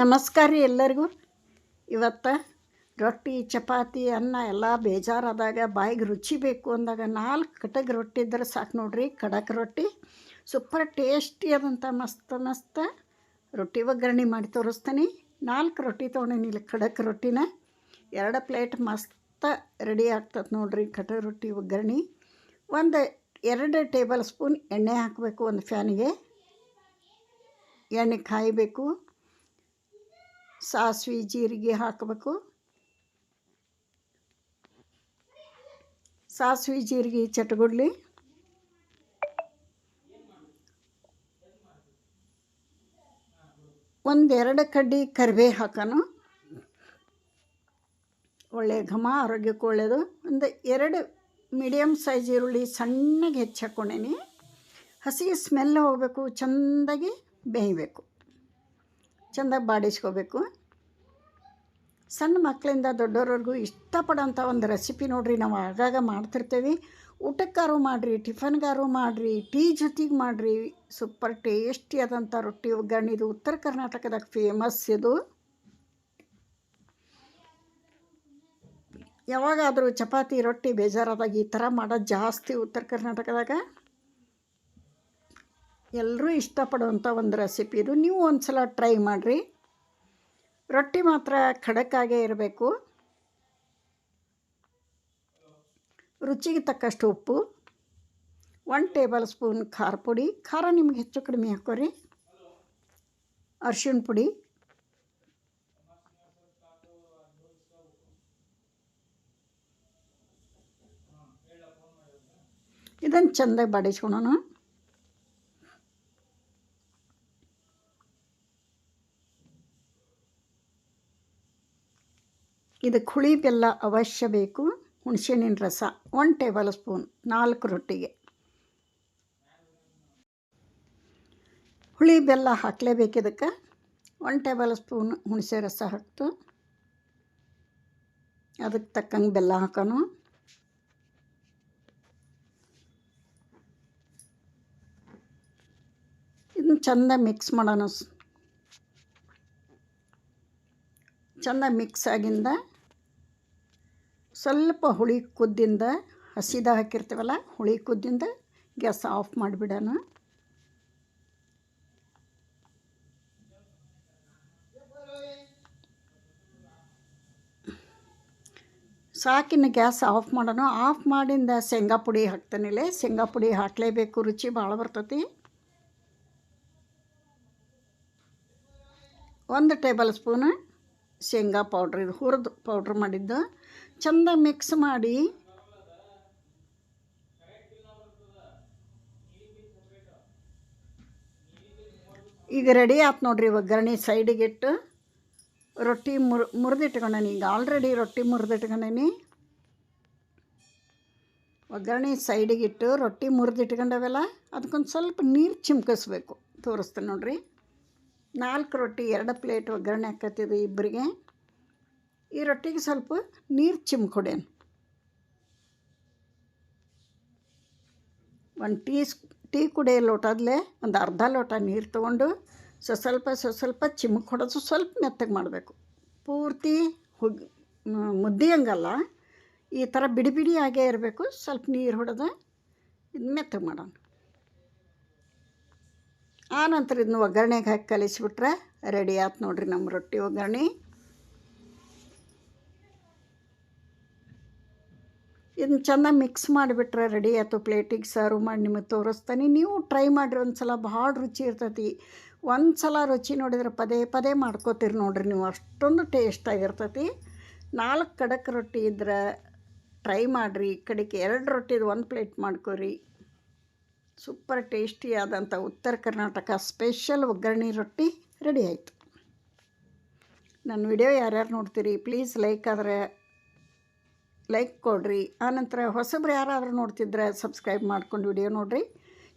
ನಮಸ್ಕಾರ ರೀ ಎಲ್ಲರಿಗೂ. ಇವತ್ತು ರೊಟ್ಟಿ, ಚಪಾತಿ, ಅನ್ನ ಎಲ್ಲ ಬೇಜಾರಾದಾಗ ಬಾಯಿಗೆ ರುಚಿ ಬೇಕು ಅಂದಾಗ ನಾಲ್ಕು ಕಟಕ್ ರೊಟ್ಟಿ ಇದ್ರೆ ಸಾಕು ನೋಡ್ರಿ. ಖಡಕ್ ರೊಟ್ಟಿ, ಸೂಪರ್ ಟೇಸ್ಟಿ ಆದಂಥ ಮಸ್ತ್ ಮಸ್ತ್ ರೊಟ್ಟಿ ಒಗ್ಗರಣೆ ಮಾಡಿ ತೋರಿಸ್ತೀನಿ. ನಾಲ್ಕು ರೊಟ್ಟಿ ತೊಗೊಂಡೇನಿ ಇಲ್ಲಿ ಖಡಕ್ ರೊಟ್ಟಿನ. ಎರಡು ಪ್ಲೇಟ್ ಮಸ್ತ್ ರೆಡಿ ಆಗ್ತದೆ ನೋಡ್ರಿ ಕಟಕ್ ರೊಟ್ಟಿ ಒಗ್ಗರಣೆ. ಒಂದು ಎರಡು ಟೇಬಲ್ ಸ್ಪೂನ್ ಎಣ್ಣೆ ಹಾಕಬೇಕು ಒಂದು ಫ್ಯಾನಿಗೆ. ಎಣ್ಣೆ ಕಾಯಬೇಕು. ಸಾಸಿವೆ ಜೀರಿಗೆ ಹಾಕಬೇಕು. ಸಾಸಿವೆ ಜೀರಿಗೆ ಚಟಗುಡ್ಲಿ. ಒಂದೆರಡು ಕಡ್ಡಿ ಕರಿಬೇವು ಹಾಕೋಣ ಒಳ್ಳೆಯ ಘಮ, ಆರೋಗ್ಯಕ್ಕೆ ಒಳ್ಳೆಯದು ಒಂದು ಎರಡು ಮೀಡಿಯಮ್ ಸೈಜ್ ಈರುಳ್ಳಿ ಸಣ್ಣಗೆ ಹೆಚ್ಚಿ ಹಾಕ್ಕೊಂಡೇನಿ ಹಸಿ ಸ್ಮೆಲ್ ಹೋಗಬೇಕು, ಚೆಂದಾಗಿ ಬೇಯಬೇಕು. ಚೆಂದಾಗಿ ಬಾಡಿಸ್ಕೋಬೇಕು. ಸಣ್ಣ ಮಕ್ಕಳಿಂದ ದೊಡ್ಡವ್ರವ್ರಿಗೂ ಇಷ್ಟಪಡೋಂಥ ಒಂದು ರೆಸಿಪಿ ನೋಡಿರಿ, ನಾವು ಆಗಾಗ ಮಾಡ್ತಿರ್ತೀವಿ. ಊಟಕ್ಕಾರು ಮಾಡಿರಿ, ಟಿಫನ್ಗಾರು ಮಾಡಿರಿ, ಟೀ ಜೊತೆಗೆ ಮಾಡಿರಿ. ಸೂಪರ್ ಟೇಸ್ಟಿ ಆದಂಥ ರೊಟ್ಟಿ ಒಗ್ಗರಣೆ. ಇದು ಉತ್ತರ ಕರ್ನಾಟಕದಾಗ ಫೇಮಸ್ ಇದು. ಯಾವಾಗಾದರೂ ಚಪಾತಿ, ರೊಟ್ಟಿ ಬೇಜಾರಾದಾಗ ಈ ಥರ ಮಾಡೋದು ಜಾಸ್ತಿ ಉತ್ತರ ಕರ್ನಾಟಕದಾಗ. ಎಲ್ಲರೂ ಇಷ್ಟಪಡುವಂಥ ಒಂದು ರೆಸಿಪಿ ಇದು. ನೀವು ಒಂದು ಸಲ ಟ್ರೈ ಮಾಡಿರಿ. ರೊಟ್ಟಿ ಮಾತ್ರ ಖಡಕ್ಕಾಗೇ ಇರಬೇಕು. ರುಚಿಗೆ ತಕ್ಕಷ್ಟು ಉಪ್ಪು. ಒನ್ ಟೇಬಲ್ ಸ್ಪೂನ್ ಖಾರ ಪುಡಿ. ಖಾರ ನಿಮ್ಗೆ ಹೆಚ್ಚು ಕಡಿಮೆ ಹಾಕೋರಿ. ಅರ್ಶಿಣ ಪುಡಿ. ಇದನ್ನು ಚೆಂದಾಗಿ ಬಾಡಿಸ್ಕೊಳೋಣ. ಇದಕ್ಕೆ ಹುಳಿ ಬೆಲ್ಲ ಅವಶ್ಯ ಬೇಕು. ಹುಣಸೆಹಣ್ಣಿನ ರಸ ಒನ್ ಟೇಬಲ್ ಸ್ಪೂನ್ ನಾಲ್ಕು ರೊಟ್ಟಿಗೆ. ಹುಳಿ ಬೆಲ್ಲ ಹಾಕಲೇಬೇಕು ಇದಕ್ಕೆ. ಒನ್ ಟೇಬಲ್ ಸ್ಪೂನ್ ಹುಣಸೆ ರಸ ಹಾಕ್ತು. ಅದಕ್ಕೆ ತಕ್ಕಂಗೆ ಬೆಲ್ಲ ಹಾಕೋಣ. ಇದನ್ನ ಚೆಂದ ಮಿಕ್ಸ್ ಮಾಡೋಣ. ಚೆಂದ ಮಿಕ್ಸ್ ಆಗಿಂದ ಸ್ವಲ್ಪ ಹುಳಿ ಕುದ್ದಿಂದ ಹಸಿದ ಹಾಕಿರ್ತೀವಲ್ಲ, ಹುಳಿ ಕುದ್ದಿಂದ ಗ್ಯಾಸ್ ಆಫ್ ಮಾಡಿಬಿಡೋಣ. ಸಾಕಿನ ಗ್ಯಾಸ್ ಆಫ್ ಮಾಡೋಣ. ಆಫ್ ಮಾಡಿಂದ ಶೇಂಗಾ ಪುಡಿ ಹಾಕ್ತಾನಿಲ್ಲ ಶೇಂಗಾ ಪುಡಿ ಹಾಕಲೇಬೇಕು, ರುಚಿ ಭಾಳ ಬರ್ತೈತಿ. ಒಂದು ಟೇಬಲ್ ಸ್ಪೂನ್ ಶೇಂಗಾ ಪೌಡ್ರ್ ಇದು ಹುರಿದು ಪೌಡ್ರ್ ಮಾಡಿದ್ದು. ಚಂದ ಮಿಕ್ಸ್ ಮಾಡಿ. ಈಗ ರೆಡಿ ಆಯ್ತು ನೋಡ್ರಿ ಒಗ್ಗರಣೆ ಸೈಡಿಗೆ ಇಟ್ಟು ರೊಟ್ಟಿ ಮುರ್, ಮುರಿದಿಟ್ಕೊಂಡೇನಿ. ಈಗ ಆಲ್ರೆಡಿ ರೊಟ್ಟಿ ಮುರಿದಿಟ್ಕೊಂಡೇನಿ. ಒಗ್ಗರಣೆ ಸೈಡಿಗಿಟ್ಟು ರೊಟ್ಟಿ ಮುರಿದಿಟ್ಕೊಂಡವೆಲ್ಲ ಅದಕ್ಕೊಂದು ಸ್ವಲ್ಪ ನೀರು ಚಿಮ್ಕಿಸ್ಬೇಕು. ತೋರಿಸ್ತೀನಿ ನೋಡ್ರಿ. ನಾಲ್ಕು ರೊಟ್ಟಿ, ಎರಡು ಪ್ಲೇಟ್ ಒಗ್ಗರಣೆ ಹಾಕತ್ತಿದ್ದು ಇಬ್ಬರಿಗೆ ಈ ರೊಟ್ಟಿಗೆ ಸ್ವಲ್ಪ ನೀರು ಚಿಮ್ಕೊಡೇನು. ಒಂದು ಟೀ ಟೀ ಕುಡಿಯೋ ಲೋಟದಲ್ಲೇ ಒಂದು ಅರ್ಧ ಲೋಟ ನೀರು ತೊಗೊಂಡು ಸೊ ಸ್ವಲ್ಪ ಸೊ ಸ್ವಲ್ಪ ಚಿಮ್ಕ್ ಹೊಡೋದು ಸ್ವಲ್ಪ ಮೆತ್ತಗೆ ಮಾಡಬೇಕು. ಪೂರ್ತಿ ಹುಗ್ ಮುದ್ದೆ ಹಂಗಲ್ಲ. ಈ ಥರ ಬಿಡಿ ಬಿಡಿಯಾಗೇ ಇರಬೇಕು. ಸ್ವಲ್ಪ ನೀರು ಹೊಡೆದು ಇದು ಮೆತ್ತಗೆ ಮಾಡೋಣ. ಆನಂತರ ಇದನ್ನ ಒಗ್ಗರಣೆಗೆ ಹಾಕಿ ಕಲಿಸಿಬಿಟ್ರೆ ರೆಡಿ ಆಯ್ತು ನೋಡ್ರಿ ನಮ್ಮ ರೊಟ್ಟಿ ಒಗ್ಗರಣೆ. ಇದನ್ನ ಚೆನ್ನಾಗಿ ಮಿಕ್ಸ್ ಮಾಡಿಬಿಟ್ರೆ ರೆಡಿ ಆಯ್ತು. ಪ್ಲೇಟಿಗೆ ಸರ್ವ್ ಮಾಡಿ ನಿಮಗೆ ತೋರಿಸ್ತಾನೆ. ನೀವು ಟ್ರೈ ಮಾಡಿರಿ ಒಂದು ಸಲ ಭಾಳ ರುಚಿ ಇರ್ತೈತಿ. ಒಂದು ಸಲ ರುಚಿ ನೋಡಿದ್ರೆ ಪದೇ ಪದೇ ಮಾಡ್ಕೋತೀರಿ ನೋಡಿರಿ ನೀವು. ಅಷ್ಟೊಂದು ಟೇಸ್ಟ್ ಆಗಿರ್ತೈತಿ. ನಾಲ್ಕು ಕಡಕ್ ರೊಟ್ಟಿ ಇದ್ರೆ ಟ್ರೈ ಮಾಡಿರಿ. ಕಡೆಗೆ ಎರಡು ರೊಟ್ಟಿದು ಒಂದು ಪ್ಲೇಟ್ ಮಾಡ್ಕೊರಿ. ಸೂಪರ್ ಟೇಸ್ಟಿ ಆದಂಥ ಉತ್ತರ ಕರ್ನಾಟಕ ಸ್ಪೆಷಲ್ ಒಗ್ಗರಣೆ ರೊಟ್ಟಿ ರೆಡಿ ಆಯಿತು. ನನ್ನ ವಿಡಿಯೋ ಯಾರ್ಯಾರು ನೋಡ್ತೀರಿ ಪ್ಲೀಸ್ ಲೈಕ್ ಆದರೆ ಲೈಕ್ ಕೊಡಿರಿ. ಆನಂತರ ಹೊಸಬ್ರು ಯಾರಾದರೂ ನೋಡ್ತಿದ್ರೆ ಸಬ್ಸ್ಕ್ರೈಬ್ ಮಾಡ್ಕೊಂಡು ವಿಡಿಯೋ ನೋಡಿರಿ.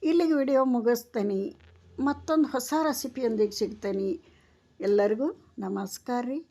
ಇಲ್ಲಿಗೆ ವಿಡಿಯೋ ಮುಗಿಸ್ತೇನೆ. ಮತ್ತೊಂದು ಹೊಸ ರೆಸಿಪಿಯೊಂದಿಗೆ ಸಿಗ್ತೇನೆ. ಎಲ್ಲರಿಗೂ ನಮಸ್ಕಾರ ರೀ.